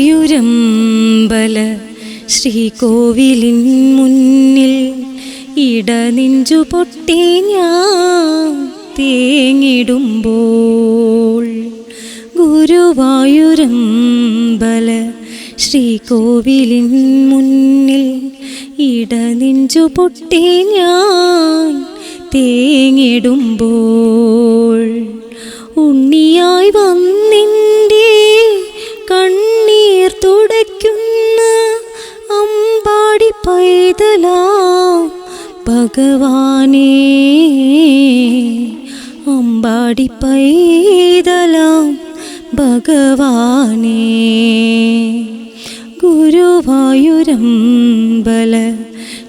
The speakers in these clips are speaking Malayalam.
ഗുരുവായൂരമ്പല ശ്രീകോവിലിൻ മുന്നിൽ ഇടനെഞ്ചു പൊട്ടി ഞാൻ തേങ്ങിടുമ്പോൾ ഗുരുവായൂരമ്പല ശ്രീകോവിലിൻ മുന്നിൽ ഇടനെഞ്ചു പൊട്ടി ഞാൻ തേങ്ങിടുമ്പോൾ ഉണ്ണിയായി വന്നിന്റെ കണ്ണീർ തുടയ്ക്കുന്ന അമ്പാടി പൈതലാം ഭഗവാനേ. അമ്പാടി പൈതലാം ഭഗവാനേ. ഗുരുവായൂരമ്പല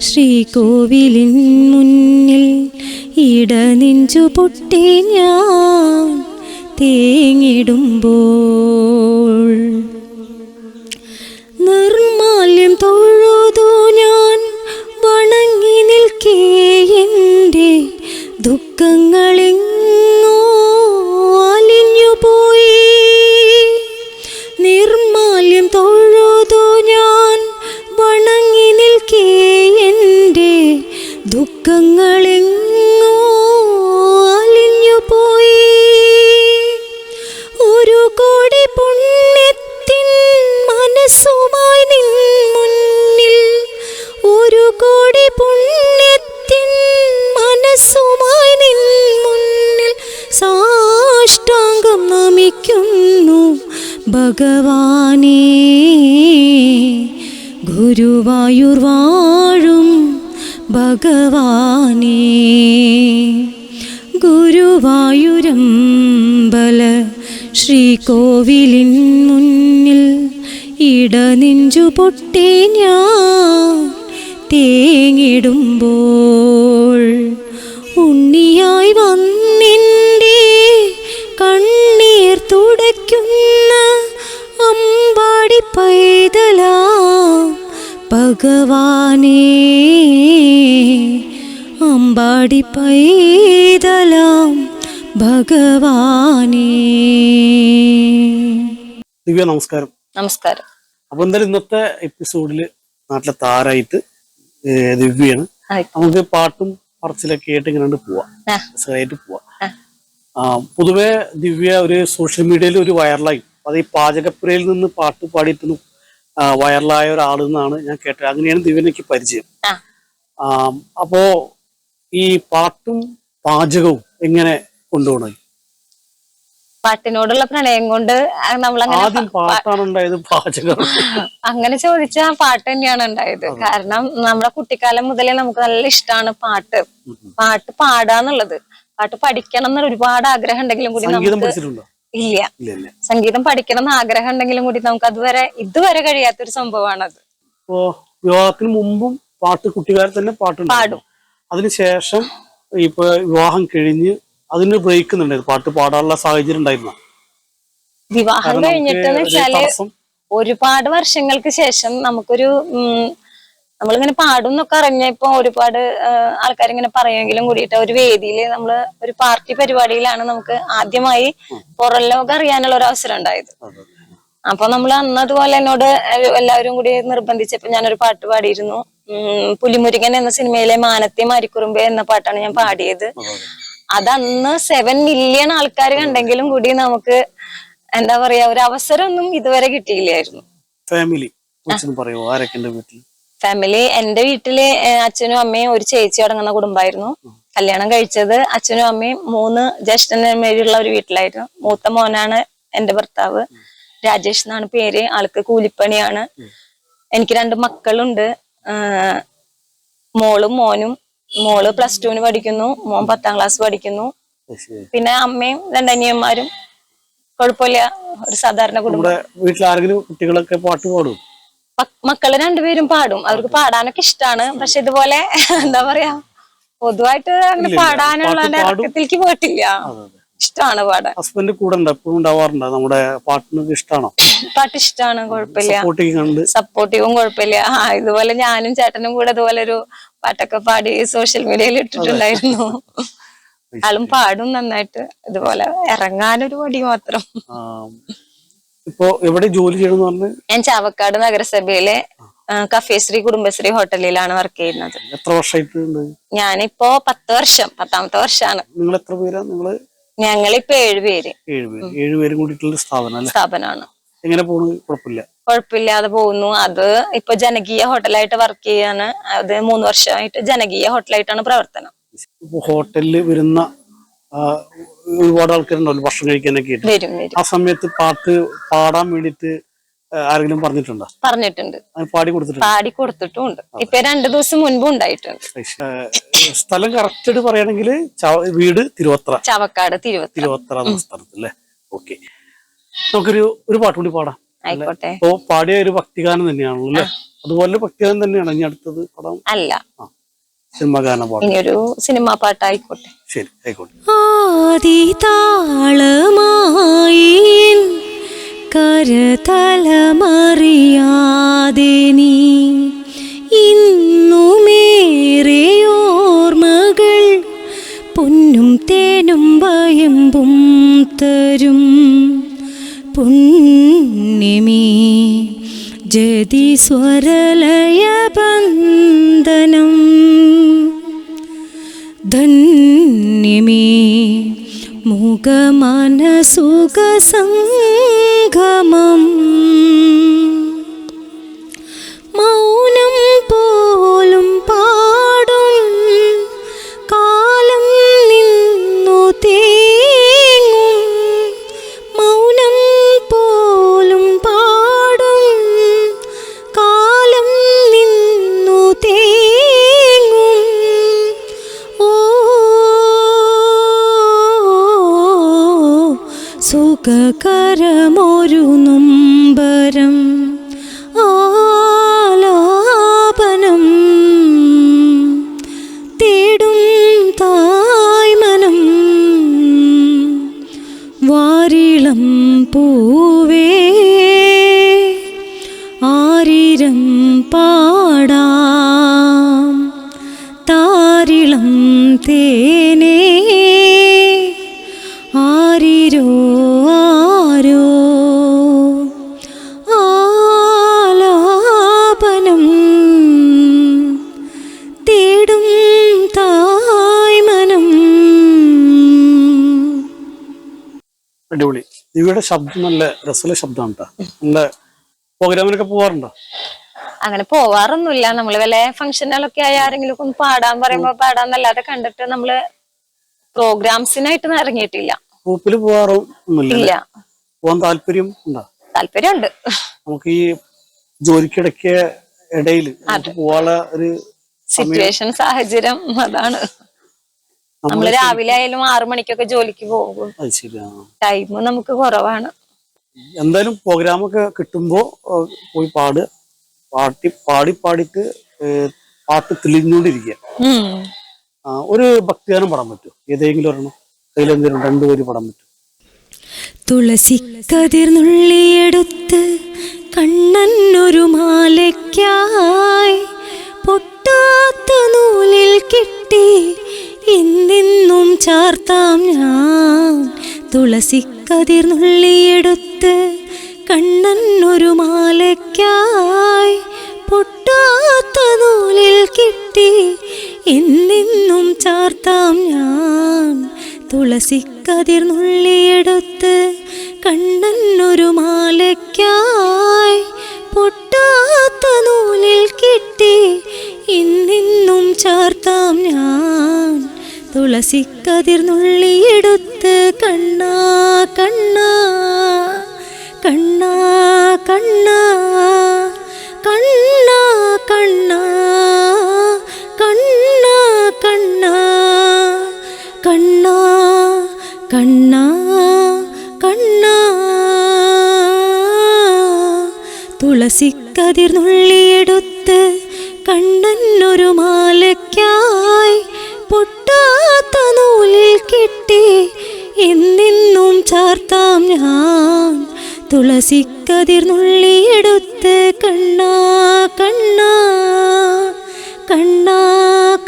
ശ്രീകോവിലിൻ മുന്നിൽ ഇടനെഞ്ചു പൊട്ടി ഞാൻ തേങ്ങിടുമ്പോൾ നിർമാല്യം വാഴും ഭഗവാനേ. ഗുരുവായൂരമ്പല ശ്രീകോവിലിൻ മുന്നിൽ ഇടനെഞ്ചു പൊട്ടി ഞാൻ തേങ്ങിടുമ്പോൾ ഉണ്ണിയായി വന്നിന്റെ കണ്ണീർ തുടയ്ക്കുന്ന ഭഗവാനേ അമ്പാടി പൈതലാം ഭഗവാനേ. ദിവ്യ നമസ്കാരം. നമസ്കാരം. അപ്പൊ എന്തായാലും ഇന്നത്തെ എപ്പിസോഡിൽ നാട്ടിലെ താരായിട്ട് ദിവ്യാണ്. നമുക്ക് പാട്ടും പറച്ചിലൊക്കെ ആയിട്ട് ഇങ്ങനെ പോവാം. പോവാ പോവാം. ആ, പൊതുവെ ദിവ്യ ഒരു സോഷ്യൽ മീഡിയയിൽ ഒരു വൈറലായി. അത് ഈ പാചകപ്പുരയിൽ നിന്ന് പാട്ട് പാടിയിട്ട് വൈറലായ ഒരാൾ എന്നാണ് ഞാൻ കേട്ടത്. അങ്ങനെയാണ് ദിവ്യനയ്ക്ക് പരിചയം. അപ്പോ ഈ പാട്ടും പാചകവും എങ്ങനെ കൊണ്ടുപോകണം പാട്ടിനോടുള്ള പ്രണയം കൊണ്ട് ഉണ്ടായത് അങ്ങനെ ചോദിച്ചാ പാട്ട് തന്നെയാണ് ഉണ്ടായത്. കാരണം നമ്മുടെ കുട്ടിക്കാലം മുതലേ നമുക്ക് നല്ല ഇഷ്ടമാണ് പാട്ട്. പാട്ട് പാടാന്നുള്ളത്. പാട്ട് പഠിക്കണം എന്നുള്ള ഒരുപാട് ആഗ്രഹം ഉണ്ടെങ്കിലും കൂടി നമുക്ക് ഇല്ല. സംഗീതം പഠിക്കണം എന്ന് ആഗ്രഹം ഉണ്ടെങ്കിലും കൂടി നമുക്ക് അതുവരെ ഇതുവരെ കഴിയാത്തൊരു സംഭവമാണത്. ഇപ്പോ വിവാഹത്തിന് മുമ്പും പാട്ട് കുട്ടിക്കാലത്ത് തന്നെ പാട്ട് പാടും. അതിനുശേഷം ഇപ്പൊ വിവാഹം കഴിഞ്ഞ് അതിന് ബ്രേക്ക് ഉണ്ടായിരുന്നു. പാട്ട് പാടാനുള്ള സാഹചര്യം ഉണ്ടായിരുന്നു? വിവാഹം കഴിഞ്ഞിട്ട് ഒരുപാട് വർഷങ്ങൾക്ക് ശേഷം നമുക്കൊരു നമ്മളിങ്ങനെ പാടും എന്നൊക്കെ അറിഞ്ഞപ്പോ ഒരുപാട് ആൾക്കാരിങ്ങനെ പറയുമെങ്കിലും കൂടിയിട്ട് ഒരു വേദിയിൽ നമ്മൾ ഒരു പാർട്ടി പരിപാടിയിലാണ് നമുക്ക് ആദ്യമായി പുറം ലോകം അറിയാനുള്ള ഒരു അവസരം ഉണ്ടായത്. അപ്പൊ നമ്മൾ അന്ന് അതുപോലെ എന്നോട് എല്ലാവരും കൂടി നിർബന്ധിച്ചപ്പോ ഞാനൊരു പാട്ട് പാടിയിരുന്നു. പുലിമുരുകൻ എന്ന സിനിമയിലെ മാനത്തെ മാരിക്കുറുമ്പേ എന്ന പാട്ടാണ് ഞാൻ പാടിയത്. അതന്ന് സെവൻ മില്യൺ ആൾക്കാർ കണ്ടെങ്കിലും കൂടി നമുക്ക് എന്താ പറയാ ഒരു അവസരമൊന്നും ഇതുവരെ കിട്ടിയില്ലായിരുന്നു. ഫാമിലി പറയുമോ ആരൊക്കെ വീട്ടിൽ ഫാമിലി എന്റെ വീട്ടിൽ അച്ഛനും അമ്മയും ഒരു ചേച്ചി അടങ്ങുന്ന കുടുംബമായിരുന്നു കല്യാണം കഴിച്ചത് അച്ഛനും അമ്മയും മൂന്ന് ജ്യേഷ്ഠന്മാരുള്ള ഒരു വീട്ടിലായിരുന്നു. മൂത്ത മോനാണ് എന്റെ ഭർത്താവ്. രാജേഷ് എന്നാണ് പേര്. ആൾക്ക് കൂലിപ്പണിയാണ്. എനിക്ക് രണ്ട് മക്കളുണ്ട്. മോളും മോനും. മോൾ പ്ലസ് ടുവിന് പഠിക്കുന്നു. മോൻ പത്താം ക്ലാസ് പഠിക്കുന്നു. പിന്നെ അമ്മയും രണ്ടനിയന്മാരും. കുഴപ്പമില്ല. ഒരു സാധാരണ കുടുംബം. വീട്ടിലാരെങ്കിലും കുട്ടികളൊക്കെ പാട്ട് പാടും മക്കൾ രണ്ടുപേരും പാടും. അവർക്ക് പാടാനൊക്കെ ഇഷ്ടമാണ് പക്ഷെ ഇതുപോലെ എന്താ പറയാ പൊതുവായിട്ട് അങ്ങനെ പാടാനുള്ള പാടും. ഇറക്കത്തിലേക്ക് പോയിട്ടില്ല. ഇഷ്ടമാണ് പാടാൻ. ഹസ്ബൻഡ് കൂടെ എപ്പോഴും ഉണ്ടാവാറുണ്ട്. നമ്മുടെ പാട്ടിനൊക്കെ ഇഷ്ടമാണോ പാട്ട് ഇഷ്ടമാണ് കുഴപ്പമില്ല. സപ്പോർട്ടീവും കുഴപ്പമില്ല. ആ ഇതുപോലെ ഞാനും ചേട്ടനും കൂടെ ഇതുപോലെ ഒരു പാട്ടൊക്കെ പാടി സോഷ്യൽ മീഡിയയിൽ ഇട്ടിട്ടുണ്ടായിരുന്നു. ആളും പാടും നന്നായിട്ട്. ഇതുപോലെ ഇറങ്ങാനൊരു മടി മാത്രം. ഇപ്പോ എവിടെ ജോലി ചെയ്യണമെന്ന് പറഞ്ഞു? ഞാൻ ചാവക്കാട് നഗരസഭയിലെ കഫേശ്രീ കുടുംബശ്രീ ഹോട്ടലിലാണ് വർക്ക് ചെയ്യുന്നത്. എത്ര വർഷമായിട്ടുണ്ട്? ഞാനിപ്പോ പത്ത് വർഷം പത്താമത്തെ വർഷമാണ് നിങ്ങൾ എത്ര പേരാ? നിങ്ങൾ ഞങ്ങളിപ്പോ ഏഴുപേര് ഏഴുപേര് ഏഴുപേരും കൂടിയിട്ടുള്ള സ്ഥാപനം സ്ഥാപനമാണ്. എങ്ങനെ പോണു? കുഴപ്പമില്ല. കുഴപ്പമില്ലാതെ പോകുന്നു. അത് ഇപ്പൊ ജനകീയ ഹോട്ടലായിട്ട് വർക്ക് ചെയ്യാണ്. അത് മൂന്ന് വർഷമായിട്ട് ജനകീയ ഹോട്ടലായിട്ടാണ് പ്രവർത്തനം. ഹോട്ടലിൽ വരുന്ന ഒരുപാട് ആൾക്കാരുണ്ടല്ലോ ഭക്ഷണം കഴിക്കാനൊക്കെ ആയിട്ട്. ആ സമയത്ത് പാട്ട് പാടാൻ വേണ്ടിട്ട് ആരെങ്കിലും പറഞ്ഞിട്ടുണ്ടോ? പറഞ്ഞിട്ടുണ്ട്. പാടി കൊടുത്തിട്ടുണ്ട്? പാടി കൊടുത്തിട്ടുമുണ്ട് ഇപ്പൊ രണ്ടു ദിവസം മുൻപ് ഉണ്ടായിട്ടുണ്ട്. സ്ഥലം കറക്റ്റ് പറയണെങ്കിൽ വീട് തിരുവത്ര. ചവക്കാട് തിരുവത്ര. എന്ന സ്ഥലത്ത് അല്ലേ? ഓക്കെ. നമുക്കൊരു ഒരു പാട്ട് കൂടി പാടാം. ആയിക്കോട്ടെ. ഇപ്പോ പാടിയ ഒരു ഭക്തിഗാനം തന്നെയാണല്ലോ അല്ലേ? അതുപോലെ ഭക്തിഗാനം തന്നെയാണ് ഇനി അടുത്തത് പടം അല്ല. സിനിമ ഗാനം പാടും ഒരു സിനിമാ പാട്ടായിക്കോട്ടെ. ശരി ആയിക്കോട്ടെ. ആദി താളമായി കരതലമറിയാതെ നീ ഇന്നുമേറെ ഓർമ്മകൾ പൊന്നും തേനും വയമ്പും തരും. പുണ്യമേ ജതി സ്വരലയ ബന്ധനം ധന്യമേ മുഖമനസുഖസംഗമം സുഖകരമൊരു നൊമ്പരം ആലാപനം തേടും തായ്മനം. വാരിളം പൂവേ ആരിരം പാടാം. താരിളം തേനേ അടിപൊളി. ദിവ്യയുടെ ശബ്ദം നല്ല രസമുള്ള ശബ്ദമാണ് കേട്ടോ നല്ല പ്രോഗ്രാമിനൊക്കെ പോവാറുണ്ടോ? അങ്ങനെ പോവാറൊന്നുമില്ല. നമ്മൾ വല്ല ഫംഗ്ഷനുകളൊക്കെ ആയ ആരെങ്കിലും ഒന്ന് പാടാൻ പറയുമ്പോ പാടാന്നല്ലാതെ കണ്ടിട്ട് നമ്മൾ പ്രോഗ്രാംസിനായിട്ടൊന്നും ഇറങ്ങിയിട്ടില്ല. ഗ്രൂപ്പിൽ പോവാറൊന്നുമില്ല പോവാൻ താല്പര്യം ഉണ്ടോ? താല്പര്യമുണ്ട്. നമുക്ക് ഈ ജോലിക്കിടയ്ക്ക് ഇടയിൽ പോവാനുള്ള ഒരു സിറ്റുവേഷൻ സാഹചര്യം അതാണ്. നമ്മൾ രാവിലെ ആയാലും ആറു മണിക്കൊക്കെ ജോലിക്ക് പോകും. ടൈം നമുക്ക് കുറവാണ്. എന്തായാലും പ്രോഗ്രാം ഒക്കെ കിട്ടുമ്പോ പോയി പാടുക പാട്ടി പാടി പാടിയിട്ട് പാട്ട് തെളിഞ്ഞുകൊണ്ടിരിക്കുക ഒരു ഭക്തിഗാനം പാടാൻ പറ്റും ഏതെങ്കിലും ഒരെണ്ണം? അതിലെന്തെങ്കിലും രണ്ടുപേര് പാടാൻ പറ്റും തുളസി കതിർന്നുള്ളിയെടുത്ത് കണ്ണനൊരു മാലയ്ക്കായി പൊട്ടാത്ത നൂലിൽ കിട്ടി ഇന്നിന്നും ചാർത്താം ഞാൻ. തുളസി കതിർന്നുള്ളിയെടുത്ത് കണ്ണനൊരു മാലയ്ക്കായി പൊട്ടാത്ത നൂലിൽ കിട്ടി ഇന്നിന്നും ചാർത്താം ഞാൻ. തുളസി കതിർന്നുള്ളിയെടുത്ത് കണ്ണനൊരു മാലയ്ക്കായി പൊട്ടാത്ത നൂലിൽ കിട്ടി ഇന്നിന്നും ചാർത്താം ഞാൻ. തുളസി കതിർന്നുള്ളിയെടുത്ത് കണ്ണാ കണ്ണാ കണ്ണാ കണ്ണാ കണ്ണാ കണ്ണാ കണ്ണാ കണ്ണാ കണ്ണാ കണ്ണാ കണ്ണാ തുളസി കിട്ടി എന്നിന്നും ചാർത്താം ഞാൻ തുളസി കതിർന്നുള്ളിയെടുത്ത് കണ്ണാ കണ്ണാ കണ്ണാ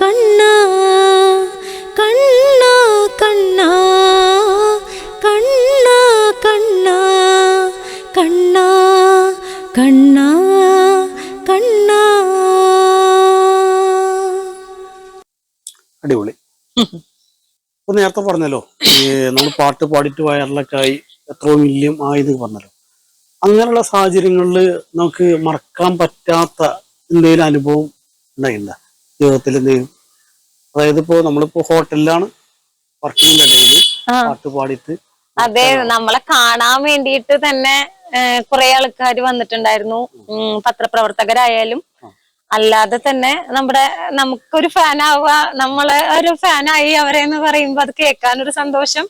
കണ്ണാ കണ്ണാ കണ്ണാ കണ്ണാ കണ്ണാ കണ്ണാ കണ്ണാ കണ്ണാ അടിപൊളി ഇപ്പൊ നേരത്തെ പറഞ്ഞല്ലോ ഈ നമ്മൾ പാട്ട് പാടിയിട്ട് വയറിലൊക്കെ ആയി എത്രയോ മില്യം ആയെന്ന് പറഞ്ഞല്ലോ. അങ്ങനെയുള്ള സാഹചര്യങ്ങളിൽ നമുക്ക് മറക്കാൻ പറ്റാത്ത എന്തെങ്കിലും അനുഭവം ഉണ്ടായില്ല? ജീവിതത്തിൽ എന്തെങ്കിലും? അതായത് ഇപ്പോ നമ്മളിപ്പോ ഹോട്ടലിലാണ് വർക്ക് ഇടയിൽ ആ. പാട്ട് പാടിയിട്ട് അതെ നമ്മളെ കാണാൻ വേണ്ടിയിട്ട് തന്നെ കുറെ ആൾക്കാർ വന്നിട്ടുണ്ടായിരുന്നു. പത്രപ്രവർത്തകരായാലും അല്ലാതെ തന്നെ നമ്മുടെ നമുക്കൊരു ഫാൻ ആവുക നമ്മളെ ഒരു ഫാനായി അവരെ എന്ന് പറയുമ്പോ അത് കേൾക്കാൻ ഒരു സന്തോഷം.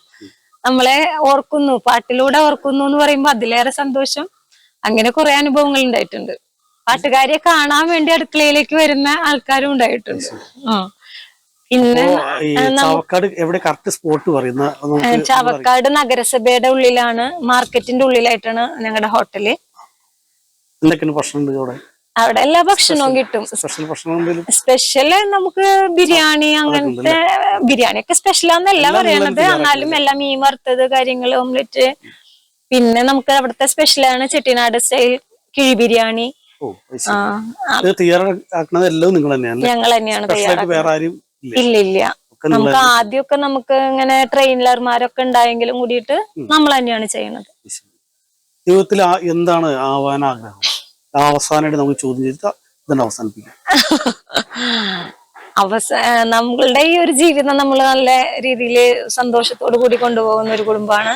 നമ്മളെ ഓർക്കുന്നു പാട്ടിലൂടെ ഓർക്കുന്നു എന്ന് പറയുമ്പോ അതിലേറെ സന്തോഷം. അങ്ങനെ കുറെ അനുഭവങ്ങൾ ഉണ്ടായിട്ടുണ്ട്. പാട്ടുകാരിയെ കാണാൻ വേണ്ടി അടുക്കളയിലേക്ക് വരുന്ന ആൾക്കാരും ഉണ്ടായിട്ടുണ്ട്. ആ. പിന്നെ ചാവക്കാട് എവിടെ കറക്റ്റ് സ്പോട്ട് പറയുന്ന ചാവക്കാട് നഗരസഭയുടെ ഉള്ളിലാണ് മാർക്കറ്റിന്റെ ഉള്ളിലായിട്ടാണ് ഞങ്ങളുടെ ഹോട്ടൽ എന്തൊക്കെയാണ് ഭക്ഷണം അവിടെ? അവിടെ എല്ലാ ഭക്ഷണവും കിട്ടും. സ്പെഷ്യൽ നമുക്ക് ബിരിയാണി അങ്ങനത്തെ ബിരിയാണി ഒക്കെ സ്പെഷ്യലാന്നല്ല പറയണത്. എന്നാലും എല്ലാം മീൻ വറുത്തത് കാര്യങ്ങൾ ഓംലെറ്റ്. പിന്നെ നമുക്ക് അവിടുത്തെ സ്പെഷ്യലാണ് ചെട്ടിനാട് സ്റ്റൈൽ കിഴി ബിരിയാണി. ഞങ്ങൾ തന്നെയാണ് തയ്യാറാക്കുന്നത്. ഇല്ല. ഇല്ല നമുക്ക് ആദ്യമൊക്കെ നമുക്ക് ഇങ്ങനെ ട്രെയിനർമാരൊക്കെ ഉണ്ടായെങ്കിലും കൂടിയിട്ട് നമ്മൾ തന്നെയാണ് ചെയ്യുന്നത്. ജീവിതത്തിൽ എന്താണ് ആവാൻ ആഗ്രഹം? അവസാനമായിട്ട് നമുക്ക് ചോദ്യം ചെയ്തിട്ട് ഇതന്നെ അവസാനിപ്പിക്കാം. അവസ നമ്മളുടെ ഈ ഒരു ജീവിതം നമ്മൾ നല്ല രീതിയിൽ സന്തോഷത്തോടു കൂടി കൊണ്ടുപോകുന്ന ഒരു കുടുംബമാണ്.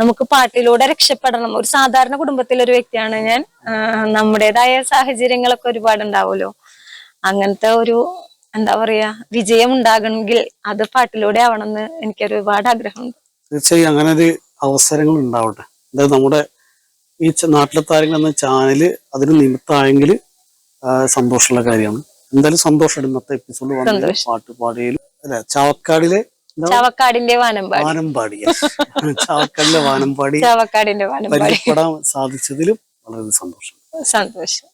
നമുക്ക് പാട്ടിലൂടെ രക്ഷപ്പെടണം. ഒരു സാധാരണ കുടുംബത്തിലെ ഒരു വ്യക്തിയാണ് ഞാൻ. നമ്മുടേതായ സാഹചര്യങ്ങളൊക്കെ ഒരുപാട് ഉണ്ടാവുമല്ലോ അങ്ങനത്തെ ഒരു എന്താ പറയാ വിജയം ഉണ്ടാകണമെങ്കിൽ അത് പാട്ടിലൂടെ ആവണമെന്ന് എനിക്ക് ഒരുപാട് ആഗ്രഹമുണ്ട്. തീർച്ചയായും അങ്ങനെ ഒരു അവസരങ്ങൾ ഉണ്ടാവട്ടെ. നമ്മുടെ ഈ നാട്ടിലെ താരങ്ങൾ എന്ന ചാനൽ അതിന് നിമിത്തമായെങ്കിൽ സന്തോഷമുള്ള കാര്യമാണ്. എന്തായാലും സന്തോഷം ഇന്നത്തെ എപ്പിസോഡ് വന്നത് പാട്ട് പാടിയതിലും. അല്ലെ ചാവക്കാടിലെ ചാവക്കാടിന്റെ വാനമ്പാടി വാനമ്പാടി. ചാവക്കാടിലെ വാനമ്പാടി ചാവക്കാടിന്റെ വാനമ്പാടി സാധിച്ചതിലും വളരെ സന്തോഷം. സന്തോഷം.